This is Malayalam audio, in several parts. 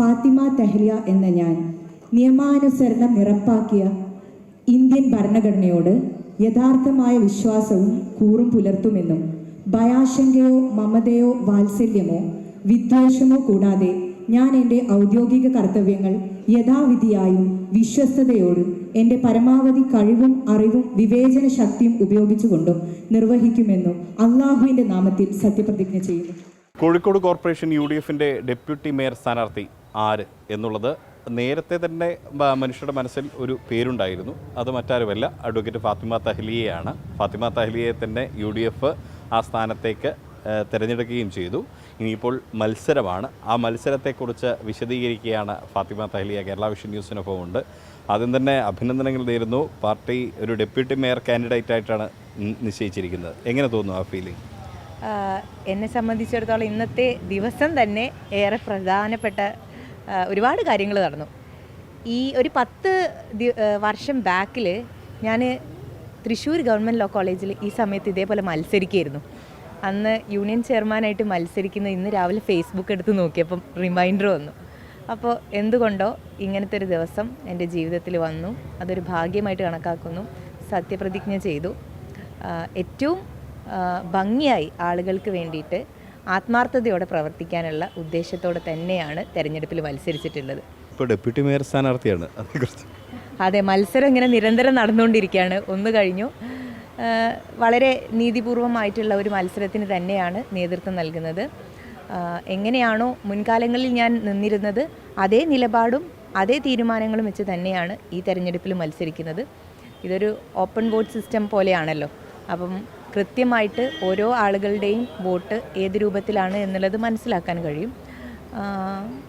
ഫാത്തിമ തെഹ്ലിയ എന്ന ഞാൻ നിയമാനുസരണം നിറപ്പാക്കിയ ഇന്ത്യൻ ഭരണഘടനയോട് യഥാർത്ഥമായ വിശ്വാസവും കൂറും പുലർത്തുമെന്നും ഭയാശങ്കയോ മമതയോ വാത്സല്യമോ വിദ്വേഷമോ കൂടാതെ ഞാൻ എന്റെ ഔദ്യോഗിക കർത്തവ്യങ്ങൾ യഥാവിധിയായും വിശ്വസ്തയോടും എന്റെ പരമാവധി കഴിവും അറിവും വിവേചന ശക്തിയും ഉപയോഗിച്ചുകൊണ്ടും നിർവഹിക്കുമെന്നും അള്ളാഹുവിന്റെ നാമത്തിൽ സത്യപ്രതിജ്ഞ ചെയ്യുന്നു. കോഴിക്കോട് കോർപ്പറേഷൻ യു ഡി എഫിന്റെ ഡെപ്യൂട്ടി മേയർ സ്ഥാനാർത്ഥി ആര് എന്നുള്ളത് നേരത്തെ തന്നെ മനുഷ്യരുടെ മനസ്സിൽ ഒരു പേരുണ്ടായിരുന്നു. അത് മറ്റാരുമല്ല. അഡ്വക്കേറ്റ് ഫാത്തിമ തഹ്ലിയയാണ്. ഫാത്തിമ തഹ്ലിയെ തന്നെ യു ഡി എഫ് ആ സ്ഥാനത്തേക്ക് തിരഞ്ഞെടുക്കുകയും ചെയ്തു. ഇനിയിപ്പോൾ മത്സരമാണ്. ആ മത്സരത്തെക്കുറിച്ച് വിശദീകരിക്കുകയാണ് ഫാത്തിമ തഹ്ലിയ കേരള വിഷൻ ന്യൂസിനൊപ്പം ഉണ്ട്. ആദ്യം തന്നെ അഭിനന്ദനങ്ങൾ നേരുന്നു. പാർട്ടി ഒരു ഡെപ്യൂട്ടി മേയർ കാൻഡിഡേറ്റ് ആയിട്ടാണ് നിശ്ചയിച്ചിരിക്കുന്നത്. എങ്ങനെ തോന്നുന്നു ആ ഫീലിംഗ് എന്നെ സംബന്ധിച്ചിടത്തോളം ഇന്നത്തെ ദിവസം തന്നെ ഏറെ പ്രധാനപ്പെട്ട ഒരുപാട് കാര്യങ്ങൾ നടന്നു. ഈ ഒരു പത്ത് വർഷം ബാക്കിൽ ഞാൻ തൃശ്ശൂർ ഗവൺമെന്റ് ലോ കോളേജിൽ ഈ സമയത്ത് ഇതേപോലെ മത്സരിക്കുകയായിരുന്നു അന്ന് യൂണിയൻ ചെയർമാനായിട്ട് മത്സരിക്കുന്ന ഇന്ന് രാവിലെ ഫേസ്ബുക്ക് എടുത്ത് നോക്കിയപ്പം റിമൈൻഡർ വന്നു. അപ്പോൾ എന്തുകൊണ്ടോ ഇങ്ങനത്തെ ഒരു ദിവസം എന്റെ ജീവിതത്തിൽ വന്നു. അതൊരു ഭാഗ്യമായിട്ട് കണക്കാക്കുന്നു. സത്യപ്രതിജ്ഞ ചെയ്തു. ഏറ്റവും ഭംഗിയായി ആളുകൾക്ക് വേണ്ടിയിട്ട് ആത്മാർത്ഥതയോടെ പ്രവർത്തിക്കാനുള്ള ഉദ്ദേശത്തോടെ തന്നെയാണ് തെരഞ്ഞെടുപ്പിൽ മത്സരിച്ചിട്ടുള്ളത്. ഇപ്പോൾ ഡെപ്യൂട്ടി മേയർ സ്ഥാനാർത്ഥിയാണ്. അതേക്കുറിച്ച് അതെ മത്സരം ഇങ്ങനെ നിരന്തരം നടന്നുകൊണ്ടിരിക്കുകയാണ്. ഒന്ന് കഴിഞ്ഞു. വളരെ നീതിപൂർവമായിട്ടുള്ള ഒരു മത്സരത്തിന് തന്നെയാണ് നേതൃത്വം നൽകുന്നത്. എങ്ങനെയാണോ മുൻകാലങ്ങളിൽ ഞാൻ നിന്നിരുന്നത് അതേ നിലപാടും അതേ തീരുമാനങ്ങളും വെച്ച് തന്നെയാണ് ഈ തെരഞ്ഞെടുപ്പിൽ മത്സരിക്കുന്നത്. ഇതൊരു ഓപ്പൺ വോട്ട് സിസ്റ്റം പോലെയാണല്ലോ. അപ്പം കൃത്യമായിട്ട് ഓരോ ആളുകളുടെയും വോട്ട് ഏത് രൂപത്തിലാണ് എന്നുള്ളത് മനസ്സിലാക്കാൻ കഴിയും.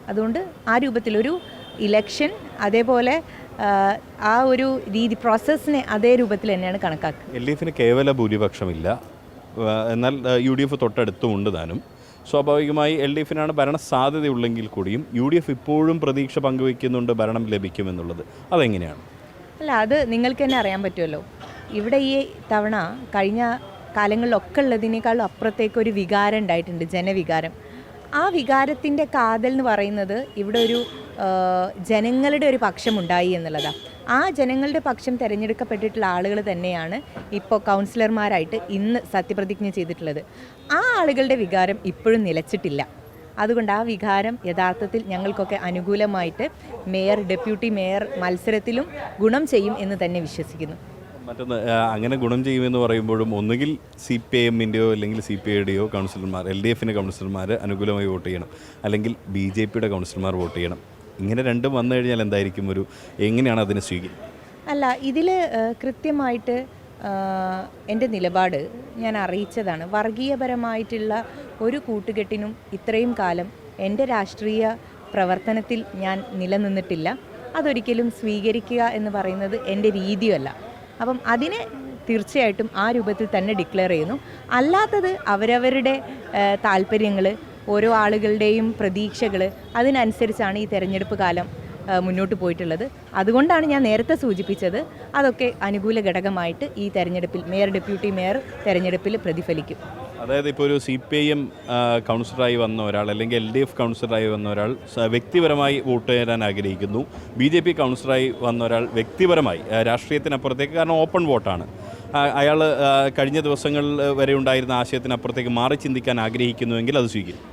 അതുകൊണ്ട് ആ രൂപത്തിലൊരു ഇലക്ഷൻ അതേപോലെ ആ ഒരു രീതി പ്രോസസ്സിനെ അതേ രൂപത്തിൽ തന്നെയാണ് കണക്കാക്കുക. എൽ ഡി എഫിന് കേവല ഭൂരിപക്ഷമില്ല. ഇല്ല എന്നാൽ യു ഡി എഫ് തൊട്ടടുത്തുമുണ്ട് താനും. സ്വാഭാവികമായി എൽ ഡി എഫിനാണ് ഭരണ സാധ്യതയുള്ളെങ്കിൽ കൂടിയും യു ഡി എഫ് ഇപ്പോഴും പ്രതീക്ഷ പങ്കുവയ്ക്കുന്നുണ്ട് ഭരണം ലഭിക്കുമെന്നുള്ളത്. അതെങ്ങനെയാണ്? അല്ല അത് നിങ്ങൾക്ക് തന്നെ അറിയാൻ പറ്റുമല്ലോ. ഇവിടെ ഈ തവണ കഴിഞ്ഞ കാലങ്ങളിലൊക്കെ ഉള്ളതിനേക്കാളും അപ്പുറത്തേക്ക് ഒരു വികാരം ഉണ്ടായിട്ടുണ്ട് ജനവികാരം. ആ വികാരത്തിന്റെ കാതൽ എന്ന് പറയുന്നത് ഇവിടെ ഒരു ജനങ്ങളുടെ ഒരു പക്ഷം ഉണ്ടായി എന്നുള്ളതാണ് ആ ജനങ്ങളുടെ പക്ഷം തിരഞ്ഞെടുക്കപ്പെട്ടിട്ടുള്ള ആളുകൾ തന്നെയാണ് ഇപ്പോൾ കൗൺസിലർമാരായിട്ട് ഇന്ന് സത്യപ്രതിജ്ഞ ചെയ്തിട്ടുള്ളത്. ആ ആളുകളുടെ വികാരം ഇപ്പോഴും നിലച്ചിട്ടില്ല. അതുകൊണ്ട് ആ വികാരം യഥാർത്ഥത്തിൽ ഞങ്ങൾക്കൊക്കെ അനുകൂലമായിട്ട് മേയർ ഡെപ്യൂട്ടി മേയർ മത്സരത്തിലും ഗുണം ചെയ്യും എന്ന് തന്നെ വിശ്വസിക്കുന്നു. മറ്റൊന്ന് അങ്ങനെ ഗുണം ചെയ്യുമെന്ന് പറയുമ്പോഴും ഒന്നുകിൽ സി പി ഐ എമ്മിന്റെയോ അല്ലെങ്കിൽ സി പി ഐയുടെയോ കൗൺസിലർമാർ എൽ ഡി എഫിന്റെ കൗൺസിലർമാർ അനുകൂലമായി വോട്ട് ചെയ്യണം. അല്ലെങ്കിൽ ബി ജെ പിയുടെ കൗൺസിലർമാർ വോട്ട് ചെയ്യണം. ഇങ്ങനെ രണ്ടും വന്നു കഴിഞ്ഞാൽ എന്തായിരിക്കും ഒരു എങ്ങനെയാണ് അതിനെ സ്വീകരിക്കുക? അല്ല ഇതിൽ കൃത്യമായിട്ട് എന്റെ നിലപാട് ഞാൻ അറിയിച്ചതാണ്. വർഗീയപരമായിട്ടുള്ള ഒരു കൂട്ടുകെട്ടിനും ഇത്രയും കാലം എന്റെ രാഷ്ട്രീയ പ്രവർത്തനത്തിൽ ഞാൻ നിലനിന്നിട്ടില്ല. അതൊരിക്കലും സ്വീകരിക്കുക എന്ന് പറയുന്നത് എന്റെ രീതിയല്ല. അപ്പം അതിനെ തീർച്ചയായിട്ടും ആ രൂപത്തിൽ തന്നെ ഡിക്ലെയർ ചെയ്യുന്നു. അല്ലാത്തത് അവരവരുടെ താല്പര്യങ്ങൾ ഓരോ ആളുകളുടെയും പ്രതീക്ഷകൾ അതിനനുസരിച്ചാണ് ഈ തെരഞ്ഞെടുപ്പ് കാലം മുന്നോട്ട് പോയിട്ടുള്ളത്. അതുകൊണ്ടാണ് ഞാൻ നേരത്തെ സൂചിപ്പിച്ചത് അതൊക്കെ അനുകൂല ഘടകമായിട്ട് ഈ തെരഞ്ഞെടുപ്പിൽ മേയർ ഡെപ്യൂട്ടി മേയർ തെരഞ്ഞെടുപ്പിൽ പ്രതിഫലിക്കും. അതായത് ഇപ്പോൾ ഒരു സി പി ഐ എം കൗൺസിലറായി വന്ന ഒരാൾ അല്ലെങ്കിൽ എൽ ഡി എഫ് കൗൺസിലറായി വന്ന ഒരാൾ വ്യക്തിപരമായി വോട്ട് ചെയ്യാൻ ആഗ്രഹിക്കുന്നു. ബി ജെ പി കൗൺസിലറായി വന്ന ഒരാൾ വ്യക്തിപരമായി രാഷ്ട്രീയത്തിനപ്പുറത്തേക്ക് കാരണം ഓപ്പൺ വോട്ടാണ് അയാൾ കഴിഞ്ഞ ദിവസങ്ങളിൽ വരെ ഉണ്ടായിരുന്ന ആശയത്തിനപ്പുറത്തേക്ക് മാറി ചിന്തിക്കാൻ ആഗ്രഹിക്കുന്നുവെങ്കിൽ അത് സ്വീകരിക്കും.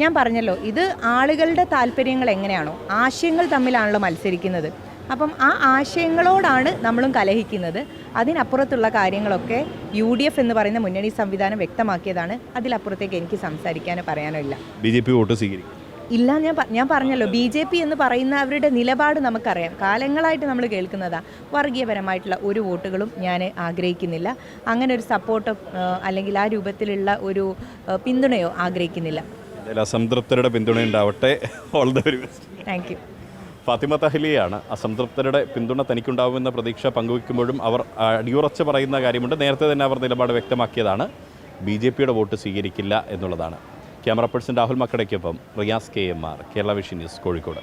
ഞാൻ പറഞ്ഞല്ലോ ഇത് ആളുകളുടെ താല്പര്യങ്ങൾ എങ്ങനെയാണോ ആശയങ്ങൾ തമ്മിലാണല്ലോ മത്സരിക്കുന്നത്. അപ്പം ആ ആശയങ്ങളോടാണ് നമ്മളും കലഹിക്കുന്നത്. അതിനപ്പുറത്തുള്ള കാര്യങ്ങളൊക്കെ യു ഡി എഫ് എന്ന് പറയുന്ന മുന്നണി സംവിധാനം വ്യക്തമാക്കിയതാണ്. അതിലപ്പുറത്തേക്ക് എനിക്ക് സംസാരിക്കാനോ പറയാനോ ഇല്ല. ബി ജെ പി വോട്ട് സ്വീകരിക്കും. ഇല്ല ഞാൻ ഞാൻ പറഞ്ഞല്ലോ ബി ജെ പി എന്ന് പറയുന്ന അവരുടെ നിലപാട് നമുക്കറിയാം. കാലങ്ങളായിട്ട് നമ്മൾ കേൾക്കുന്നതാ വർഗീയപരമായിട്ടുള്ള ഒരു വോട്ടുകളും ഞാൻ ആഗ്രഹിക്കുന്നില്ല. അങ്ങനെ ഒരു സപ്പോർട്ടോ അല്ലെങ്കിൽ ആ രൂപത്തിലുള്ള ഒരു പിന്തുണയോ ആഗ്രഹിക്കുന്നില്ല. അസംതൃപ്തരുടെ പിന്തുണ ഉണ്ടാവട്ടെ all the very best thank you Fathima തഹ്ലിയാണ് അസംതൃപ്തരുടെ പിന്തുണ തനിക്കുണ്ടാവുമെന്ന പ്രതീക്ഷ പങ്കുവയ്ക്കുമ്പോഴും അവർ അടിയുറച്ച് പറയുന്ന കാര്യമുണ്ട്. നേരത്തെ തന്നെ അവർ നിലപാട് വ്യക്തമാക്കിയതാണ്. ബി ജെ പിയുടെ വോട്ട് സ്വീകരിക്കില്ല എന്നുള്ളതാണ്. Camera person Rahul മക്കടയ്ക്കൊപ്പം Riyas K M R Kerala vision news Kozhikode.